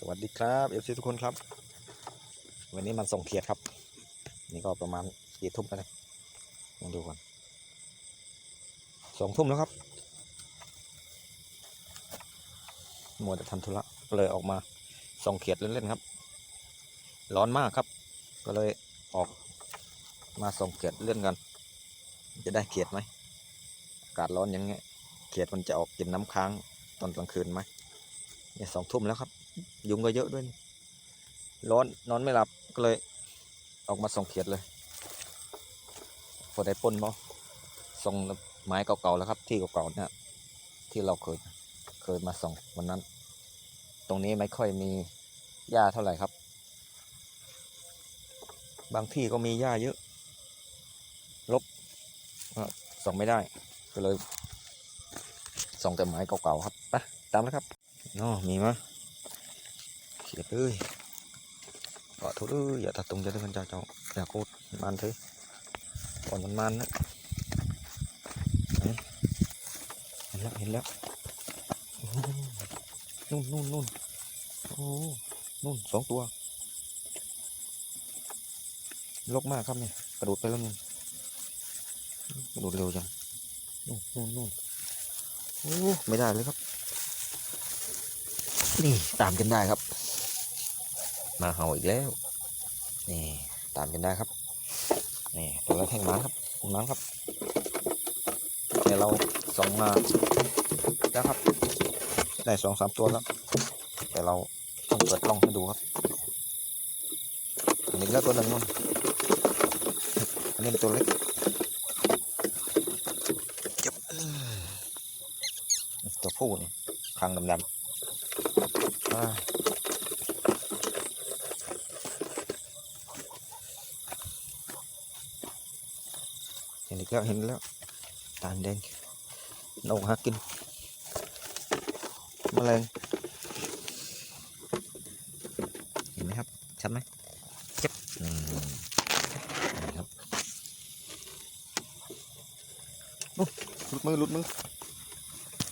สวัสดีครับเอฟซีทุกคนครับ วันนี้มันส่งเขียดครับ นี่ก็ประมาณกี่ทุ่มแล้วเนี่ยมาดูก่อนสองทุ่มแล้วครับมัวแต่ทำธุระเลยออกมาส่งเขียดเล่นๆครับ ร้อนมากครับ ก็เลยออกมาส่งเขียดเล่นกัน จะได้เขียดไหมอากาศร้อนอย่างเงี้ยเขียดมันจะออกกินน้ำค้างตอนกลางคืนไหมเนี่ยสองทุ่มแล้วครับ ยุงก็เยอะด้วย ร้อนนอนไม่หลับก็เลยออกมาส่องเขียดเลยพอได้ปล้นบ่ส่งไม้เก่าๆแล้วครับ ที่เก่าๆเนี่ยที่เราเคยเคยมาส่องวันนั้น ตรงนี้ไม่ค่อยมีหญ้าเท่าไหร่ครับ บางที่ก็มีหญ้าเยอะ ลบส่องไม่ได้ก็เลยส่องแต่ไม้เก่าๆครับไปตามแล้วครับน้อมีมั้ย เขียดเอ้ยกอดทุเอ้ยอย่าตัดตรงจะได้กันจ้าเจ้าอย่าโคตรมันเถอะก่อนมันมันนะเห็นแล้วเห็นแล้วนู่นนู่นนู่นโอ้นู่นสองตัวลกมากครับเนี่ยกระโดดไปแล้วนู่นกระโดดเร็วจังนู่นนู่นนู่นโอ้ไม่ได้เลยครับ นี่ตามกันได้ครับ มาเห่าอีกแล้ว นี่ตามกันได้ครับนี่ตัวแรกแข่งม้าครับแข่งม้าครับเดี๋ยวเราส่องมาแล้วครับ ได้สองสามตัวแล้ว แต่เราต้องเปิดกล้องให้ดูครับอันนี้แล้วตัวหนึ่งนู่นอันนี้เป็นตัวเล็กจับเอ้ยตัวผู้นี่คางดำๆ อ่าเห็นอี กแล้วเห็นแล้วตาแดงนกหากินแมลงเห็นไหมครับชัดไหมเจ็บนี่ครับโอ้ลุดมือลุดมือ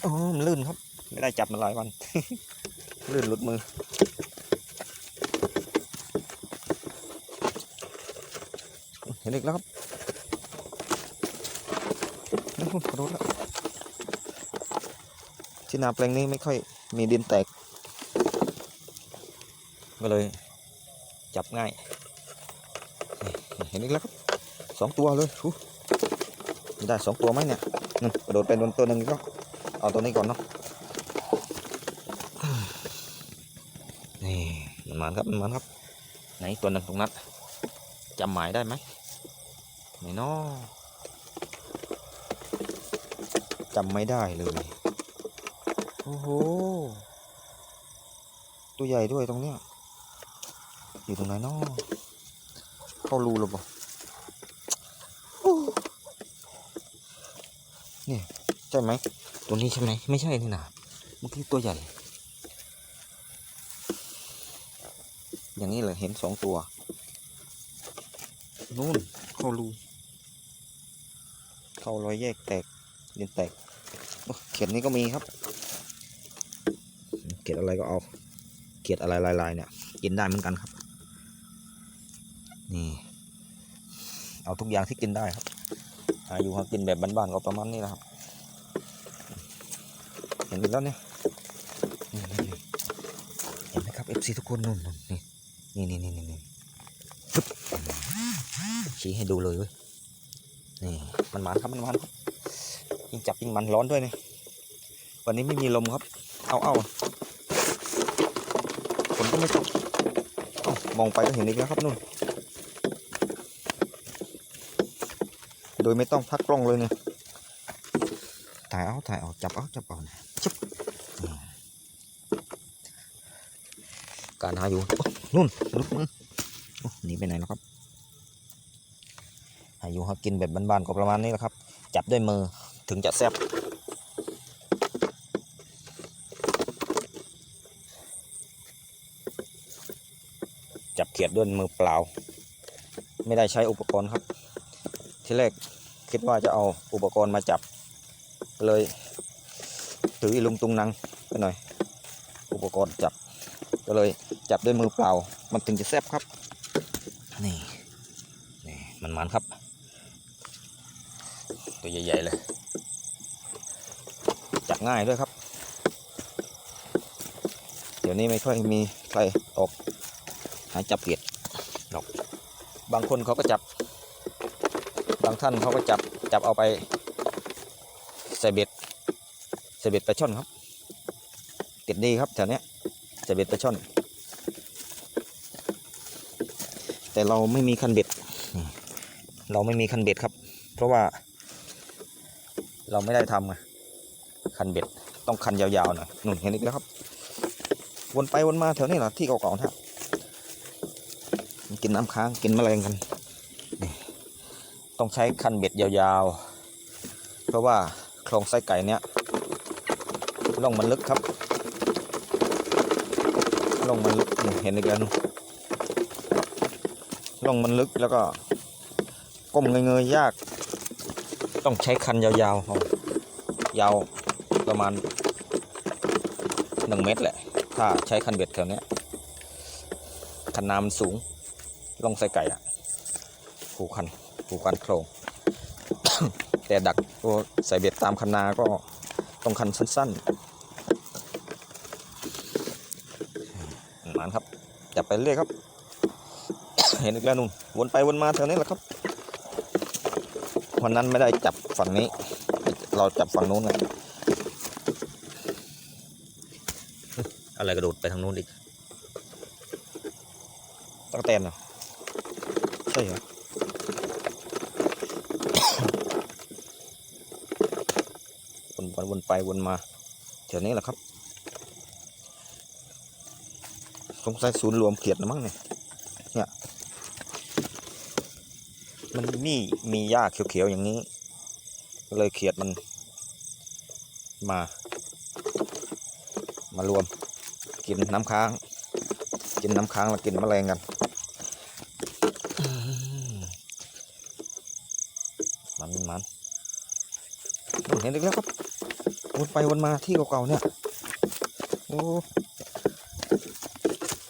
โอ้มันลื่นครับ ไม่ได้จับมาหลายวัน ลื่นลุดมือเห็นอีกแล้วครับนี่คุณ กระโดดแล้วที่นาแปลงนี้ไม่ค่อยมีดินแตก ก็เลยจับง่าย เห็นอีกแล้วครับสองตัวเลยได้สองตัวไหมเนี่ยนั่นกระโดดไปโดนตัวหนึ่งกแล้วเอาตัวนี้ก่อนเนาะนี่มันมันครับมันมันครับ ไหนตัวหนึ่งตรงนั้นจำหมายได้ไหมไหนน้อ จำไม่ได้เลย โอ้โห ตัวใหญ่ด้วยตรงเนี้ย อยู่ตรงไหนน้อเข้ารูหรือเปล่าโอ้นี่ใช่ไหม ตัวนี้ใช่ไหม ไม่ใช่นี่นะเมื่อกี้ตัวใหญ่ อย่างนี้เลยเห็นสองตัวนู่นเข้ารูเข้ารอยแยกแตกเรียนแตกโอ้ เขียดนี้ก็มีครับ เขียดอะไรก็เอา เขียดอะไรลายๆเนี่ยกินได้เหมือนกันครับ นี่ เอาทุกอย่างที่กินได้ครับหาอยู่หากินแบบบ้านๆก็ประมาณนี้แหละครับ เห็นไปแล้วเนี่ยเห็นไหมครับ FC ทุกคนนู่นนี่นี่นี่นี่นี่ชี้ให้ดูเลยเว้ยนี่มันมันครับมันมันยิ่งจับยิ่งมันร้อนด้วยเนี่ย วันนี้ไม่มีลมครับ เอาเอาฝนก็ไม่ตกเอามองไปก็เห็นอีกแล้วครับนู่น โดยไม่ต้องพักกล้องเลยเนี่ย ถ่ายเอาถ่ายเอาจับเอาจับเอาจับการหาอยู่โอ๊ะนู่นลุกมือโอ้หนีไปไหนแล้วครับอายุหากินแบบบ้านๆก็ประมาณนี้แหละครับ จับด้วยมือถึงจะแซ่บ จับเขียดด้วยมือเปล่า ไม่ได้ใช้อุปกรณ์ครับ ที่แรกคิดว่าจะเอาอุปกรณ์มาจับ เลยถืออีลุงตุงนังไปหน่อย อุปกรณ์จับ ก็เลยจับด้วยมือเปล่า มันถึงจะแซ่บครับ นี่นี่มันมันครับ ตัวใหญ่ๆเลยจับง่ายด้วยครับ เดี๋ยวนี้ไม่ค่อยมีใครออก หาจับเขียดหรอกบางคนเขาก็จับ บางท่านเขาก็จับจับเอาไปใส่เบ็ดใส่เบ็ดปลาช่อนครับติดดีครับแถวเนี้ยใส่เบ็ดปลาช่อน แต่เราไม่มีคันเบ็ดนี่เราไม่มีคันเบ็ดครับ เพราะว่า เราไม่ได้ทำไงคันเบ็ดต้องคันยาวๆหน่อยนุ่นเห็นอีกแล้วครับ วนไปวนมาแถวนี้แหละที่เก่าๆนะมัน กินน้ำค้างกินแมลงกัน ต้องใช้คันเบ็ดยาวๆ เพราะว่าคลองไส้ไก่เนี้ยล่องมันลึกครับล่องมันลึกเห็นอีกแล้วนู่นล่องมันลึกแล้วก็ก้มเงยๆยาก ต้องใช้คันยาวๆยาวประมาณหนึ่งเมตรแหละ ถ้าใช้คันเบ็ดแถวเนี้ยคันน้ำมันสูง ลงใส่ไก่อะผูกคันผูกคันโครง แต่ดักตัวใส่เบ็ดตามคันนาก็ต้องคันสั้นๆมันครับจับไปเรื่อยครับ เห็นอีกแล้วนุ่นวนไปวนมาแถวนี้แหละครับวันนั้นไม่ได้จับฝั่งนี้ เราจับฝั่งนู้นไงอะไรกระโดดไปทางนู้นอีกตั้งแตนเใช่เหรอวนไปวนไปวนมาแถวนี้แหละครับ สงสัยศูนย์รวมเขียดนะมั้งเนี่ย เนี่ย มันมีมีหญ้าเขียวๆอย่างนี้ก็เลยเขียดมันมา มารวม กินน้ำค้าง กินน้ำค้างแล้วกินแมลงกันอืมมันมัน เห็นอีกแล้วครับวนไปวนมาที่เก่าๆเนี่ยโอ้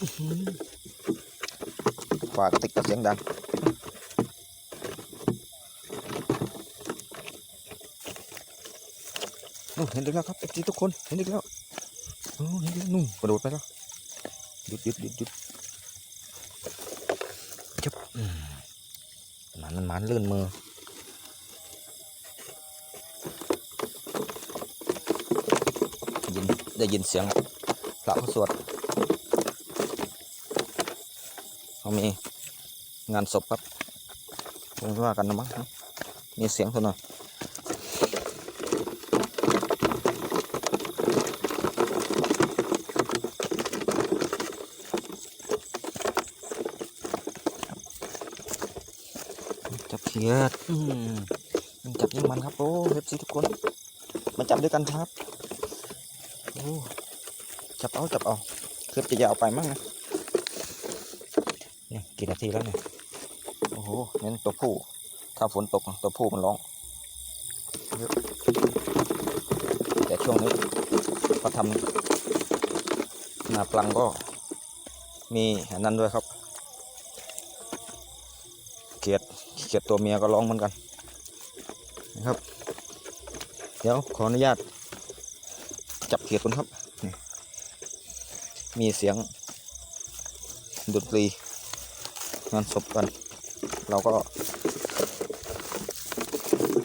อื้อหือฝากติ๊กกับเสียงดังเห็นอีกแล้วครับทุกคนเห็นอีกแล้วโอ้เห็นอีกแล้วนู่นกระโดดไปแล้วหยุดหยุดหยุดหยุดจับมันมันมันลื่นมือ ยิน ได้ยินเสียงพระสวดเขามีงานศพครับคงว่ากันนะมั้งมีเสียงเท่าหน่อยจับเขียดอืมมันจับยิ่งมันครับโอ้เอฟซีทุกคน มาจับด้วยกันครับ จับเอาจับเอาเกือบจะยาวไปมั้งนะเนี่ยกี่นาทีแล้วเนี่ยโอ้โหนี่ตัวผู้ ถ้าฝนตกตัวผู้มันร้องแต่ช่วงนี้พอทำนาปลังก็มีอันนั้นด้วยครับเขียดเขียดตัวเมียก็ร้องเหมือนกันนะครับ เดี๋ยวขออนุญาต จับเขียดกันครับ มีเสียงดนตรีงานศพกัน เราก็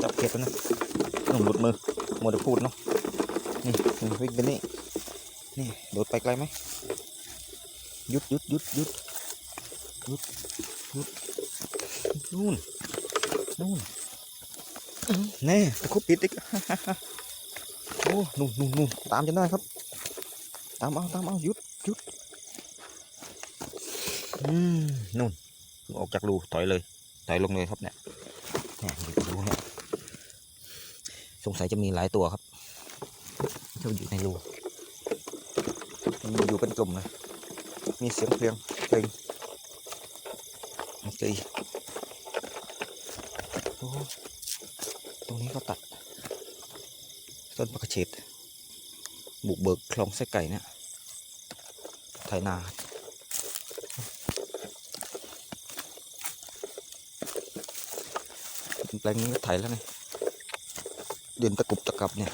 จับเขียดกันนะต้องหลุดมือมัวแต่พูดเนาะนี่นี่วิ่งไปนี่นี่โดดไปไกลไหมหยุดหยุดหยุดหยุดหยุดหยุดนู่นนู่นแน่ตะคุบปิดอีก โอ้นู่นนู่นนู่นตามจนได้ครับ ตามเอาตามเอายุดยุดอืมนู่นออกจากรูถอยเลยถอยลงเลยครับเนี่ยเนี่ยดูเนี่ยสงสัยจะมีหลายตัวครับที่อยู่ในรูมันอยู่เป็นกลุ่มเลยมีเสียงเพลงเพลงดนตรีโอ้ตรงนี้ก็ตัด ต้นประเฉดบุกเบิกคลองไส้ไก่เนี่ยไถนาแปลงนี้ก็ไถแล้วนี่เดินตะกุบตะกับเนี่ย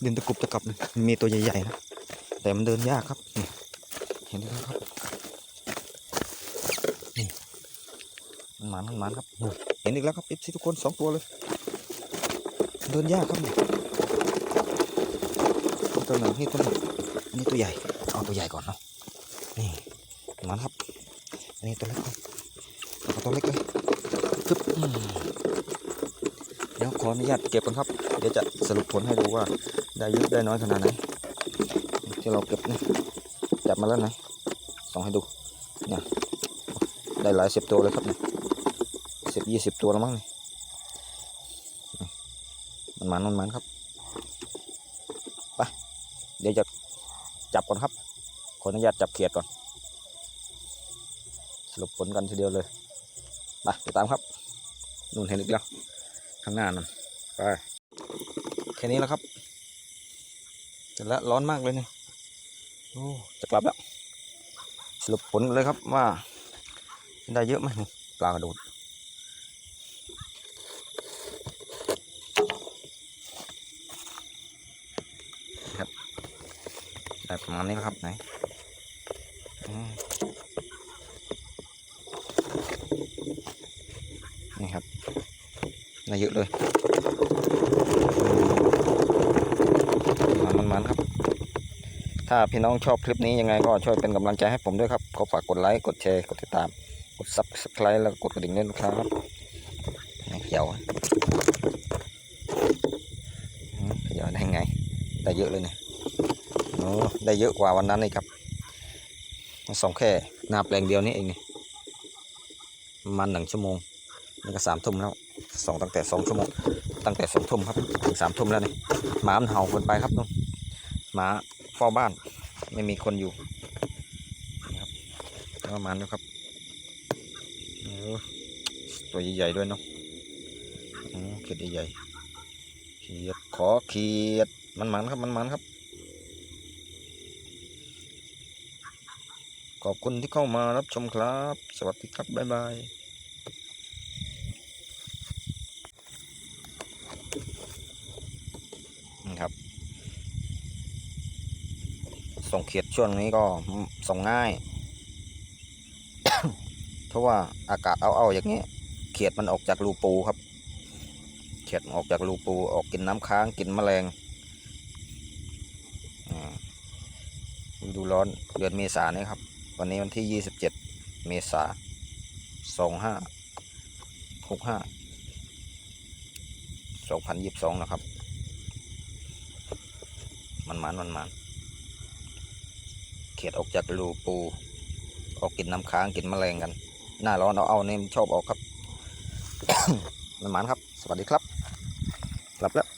เดินตะกุบตะกับมันมีตัวใหญ่ๆนะ แต่มันเดินยากครับนี่เห็นไหมครับนี่มันหมันมันหมันครับ เห็นอีกแล้วครับอีทุกคนสองตัวเลย เดินยากครับนี่ ตัวหนึ่งนี่ตัวหนึ่งอันนี้ตัวใหญ่เอาตัวใหญ่ก่อนเนาะนี่มันครับอันนี้ตัวเล็กเอาตัวเล็กเลยปึ๊บเดี๋ยวขออนุญาตเก็บก่อนครับ เดี๋ยวจะสรุปผลให้ดูว่าได้เยอะได้น้อยขนาดไหนที่เราเก็บนี่จับมาแล้วนะส่องให้ดูเนี่ยได้หลายสิบตัวเลยครับเนี่ยสิบยี่สิบตัวแล้วมั้งเนี่ยมันมันมันครับ ไป เดี๋ยวจะ จับก่อนครับ ขออนุญาตจับเขียดก่อน สรุปผลกันทีเดียวเลยไปติดตามครับนู่นเห็นอีกแล้ว ข้างหน้านั่นไปแค่นี้แล้วครับเสร็จแล้วร้อนมากเลยเนี่ยโอ้จะกลับแล้ว สรุปผลเลยครับว่า ได้เยอะไหมปลากระโดด ประมาณนี้แล้วครับไหนนี่ครับได้เยอะเลยมันมันครับ ถ้าพี่น้องชอบคลิปนี้ยังไงก็ช่วยเป็นกำลังใจให้ผมด้วยครับขอฝากกดไลค์ กดแชร์ กดติดตาม กด subscribe แล้วกดกระดิ่งด้วยนะครับเขียวเขียวได้ไงได้เยอะเลยเนี่ย ได้เยอะกว่าวันนั้นนี่ครับส่งแค่หนาแปลงเดียวนี่เองนี่มาณหนึ่งชั่วโมงนี่ก็สามทุ่มแล้วส่งตั้งแต่สองชั่วโมงตั้งแต่สองทุ่มครับถึงสามทุ่มแล้วนี่หมามันเห่าเกินไปครับนู่นหมาเฝ้าบ้านไม่มีคนอยู่นี่ครับประมาณนี้ครับตัวใหญ่ๆด้วยเนาะเขียดใหญ่ๆเขียดขอเขียดมันๆครับมันๆครับ ขอบคุณที่เข้ามารับชมครับ สวัสดีครับ บ๊ายบายนี่ครับ ส่งเขียดช่วงนี้ก็ส่งง่าย เพราะว่าอากาศเอาๆอย่างนี้ เขียดมันออกจากรูปูครับ เขียดออกจากรูปูออกกินน้ำค้างกินแมลงอ่าดูร้อนเดือนเมษาเนี่ยครับ วันนี้วันที่ 27 เมษา25 65 2022นะครับ มันมันมันมันเขียดออกจากรูปู ออกกินน้ำค้างกินแมลงกัน หน้าร้อนเอาเอาเนี่ยมันชอบออกครับ มันมันครับ สวัสดีครับ กลับแล้ว